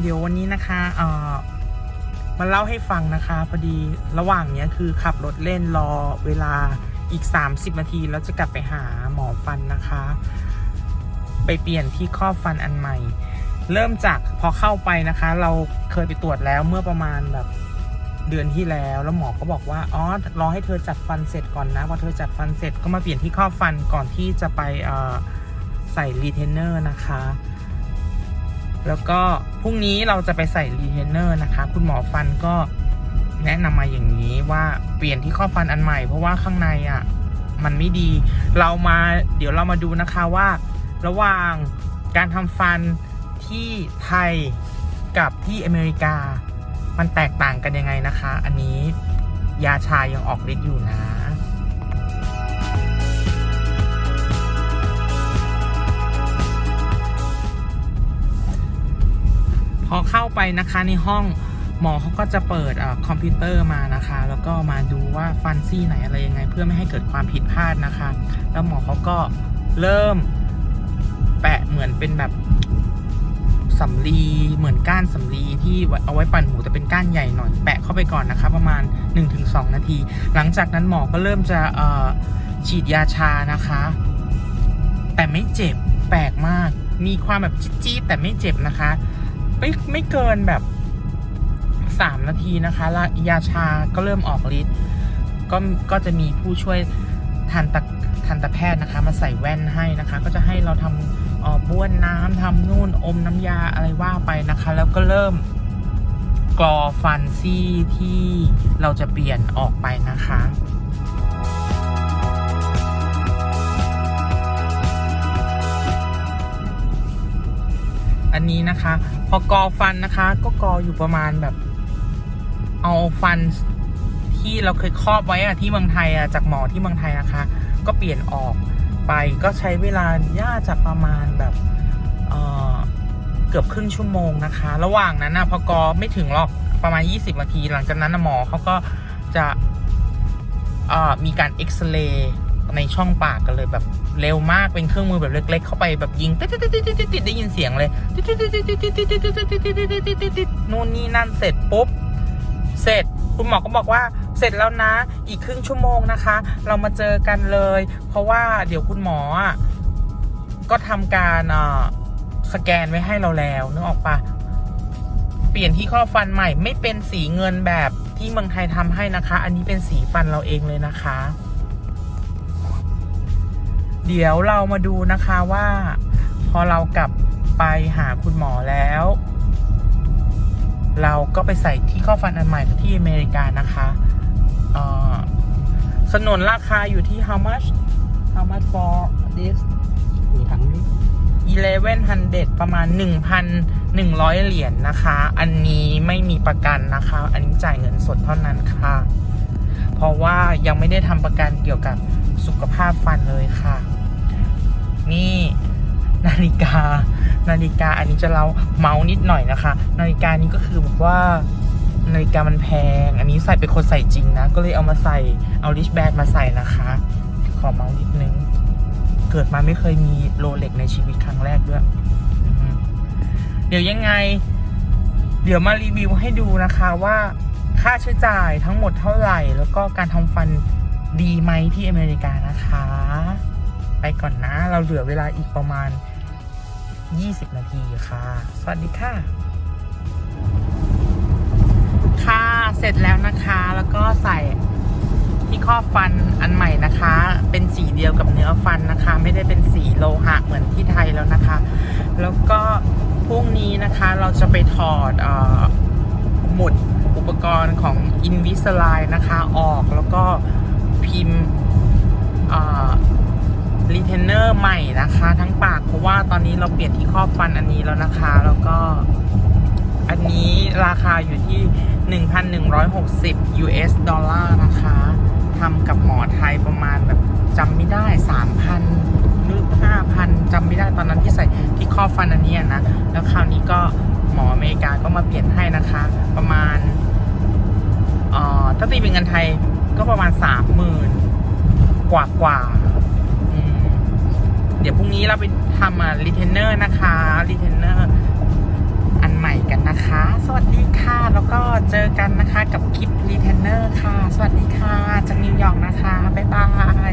เดี๋ยววันนี้นะคะเอ่อมาเล่าให้ฟังนะคะ พอดีระหว่างเนี้ยคือขับรถเล่นรอเวลาอีก 30 นาทีแล้วจะกลับไปหาหมอฟันนะคะ ไปเปลี่ยนที่ครอบฟันอันใหม่ เริ่มจากพอเข้าไปนะคะ เราเคยไปตรวจแล้วเมื่อประมาณแบบเดือนที่แล้ว แล้วหมอก็บอกว่าอ๋อรอให้เธอจัดฟันเสร็จก่อนนะพอเธอจัดฟันเสร็จก็มาเปลี่ยนที่ครอบฟันก่อนที่จะไปใส่รีเทนเนอร์นะคะ แล้วก็พรุ่งนี้เราจะไปใส่รีเทนเนอร์นะคะ คุณหมอฟันก็แนะนำมาอย่างนี้ว่าเปลี่ยนที่ข้อฟันอันใหม่ เพราะว่าข้างในอะมันไม่ดี เรามาเดี๋ยวเรามาดูนะคะว่า ระหว่างการทำฟันที่ไทยกับที่อเมริกา มันแตกต่างกันยังไงนะคะ อันนี้ยาชายังออกฤทธิ์อยู่นะ เข้าไปนะคะในห้องหมอเขาก็จะเปิดอคอมพิวเตอร์มานะคะ แล้วก็มาดูว่าฟันซี่ไหนอะไรยังไง เพื่อไม่ให้เกิดความผิดพลาดนะคะ แล้วหมอเขาก็เริ่มแปะเหมือนเป็นแบบสำลีเหมือนก้านสำลีที่เอาไว้ปั่นหูแต่เป็นก้านใหญ่หน่อยแปะเข้าไปก่อนนะคะ ประมาณ 1-2 นาที หลังจากนั้นหมอก็เริ่มจะฉีดยาชานะคะ แต่ไม่เจ็บแปลกมาก มีความแบบจี๊ดแต่ไม่เจ็บนะคะ ไม่ไม่เกินแบบสามนาทีนะคะแล้วยาชาก็เริ่มออกฤทธิ์ก็ก็จะมีผู้ช่วยทันตทันตแพทย์นะคะ มาใส่แว่นให้นะคะ ก็จะให้เราทำออบ้วนน้ำทำนู่นอมน้ำยาอะไรว่าไปนะคะ แล้วก็เริ่มกรอฟันซี่ที่เราจะเปลี่ยนออกไปนะคะ อันนี้นะคะ พอกอฟันนะคะ ก็กออยู่ประมาณแบบ เอาฟันที่เราเคยครอบไว้อะที่เมืองไทยอะจากหมอที่เมืองไทยนะคะ ก็เปลี่ยนออกไปก็ใช้เวลาย่าจะประมาณแบบเเกือบครึ่งชั่วโมงนะคะ ระหว่างนั้นนะพอกอไม่ถึงหรอกประมาณ 20นาที หลังจากนั้นหมอเขาก็จะมีการเอ็กซเรย์ ในช่องปากกันเลยแบบเร็วมากเป็นเครื่องมือแบบเล็ก ๆ เข้าไปแบบยิงติดติดติดติดได้ยินเสียงเลยติดติดติดติดติดติดติดติดติดติดติดติดติดนู่นนี่นั่นเสร็จปุ๊บเสร็จคุณหมอก็บอกว่าเสร็จแล้วนะ อีกครึ่งชั่วโมงนะคะ เรามาเจอกันเลย เพราะว่าเดี๋ยวคุณหมออะก็ทำการสแกนไว้ให้เราแล้วนึกออกปะเปลี่ยนที่ข้อฟันใหม่ไม่เป็นสีเงินแบบที่เมืองไทยทำให้นะคะ อันนี้เป็นสีฟันเราเองเลยนะคะ เดี๋ยวเรามาดูนะคะว่า พอเรากลับไปหาคุณหมอแล้ว เราก็ไปใส่ที่ข้อฟันอันใหม่ที่อเมริกานะคะเอ่อสนนราคาอยู่ที่ how much how much for this มีทั้งนี้1100 ประมาณ 1,100 เหรียญนะคะ อันนี้ไม่มีประกันนะคะ อันนี้จ่ายเงินสดเท่านั้นค่ะ เพราะว่ายังไม่ได้ทำประกันเกี่ยวกับ สุขภาพฟันเลยค่ะ นี่นาฬิกา นาฬิกาอันนี้จะเราเมาส์นิดหน่อยนะคะ นาฬิกานี้ก็คือแบบว่านาฬิกามันแพง อันนี้ใส่เป็นคนใส่จริงนะ ก็เลยเอามาใส่เอาลิชแบนมาใส่นะคะ ขอเมาส์นิดนึง เกิดมาไม่เคยมีโรเล็กในชีวิตครั้งแรกด้วย เดี๋ยวยังไง เดี๋ยวมารีวิวให้ดูนะคะว่าค่าใช้จ่ายทั้งหมดเท่าไหร่ แล้วก็การทำฟัน ดีไหมที่อเมริกานะคะ ไปก่อนนะ เราเหลือเวลาอีกประมาณ 20 นาทีค่ะ สวัสดีค่ะ ค่ะเสร็จแล้วนะคะ แล้วก็ใส่ที่ครอบฟันอันใหม่นะคะ เป็นสีเดียวกับเนื้อฟันนะคะ ไม่ได้เป็นสีโลหะเหมือนที่ไทยแล้วนะคะ แล้วก็พรุ่งนี้นะคะเราจะไปถอดเออหมุดอุปกรณ์ของ Invisalign นะคะออกแล้วก็ พิมพ์รีเทนเนอร์ใหม่นะคะ ทั้งปากเพราะว่าตอนนี้เราเปลี่ยนที่ครอบฟันอันนี้แล้วนะคะ แล้วก็อันนี้ราคาอยู่ที่ 1,160 US ดอลลาร์นะคะทำกับหมอไทยประมาณแบบจำไม่ได้ 3,000หรือ5,000จำไม่ได้ตอนนั้นที่ใส่ที่ครอบฟันอันนี้นะ แล้วคราวนี้ก็หมออเมริกาก็มาเปลี่ยนให้นะคะ ประมาณถ้าตีเป็นเงินไทย ก็ประมาณสามหมื่นกว่ากว่าเดี๋ยวพรุ่งนี้เราไปทำอะรีเทนเนอร์นะคะรีเทนเนอร์อันใหม่กันนะนะคะ สวัสดีค่ะ แล้วก็เจอกันนะคะกับคลิปรีเทนเนอร์ค่ะ สวัสดีค่ะจากนิวยอร์กนะคะ บ๊ายบาย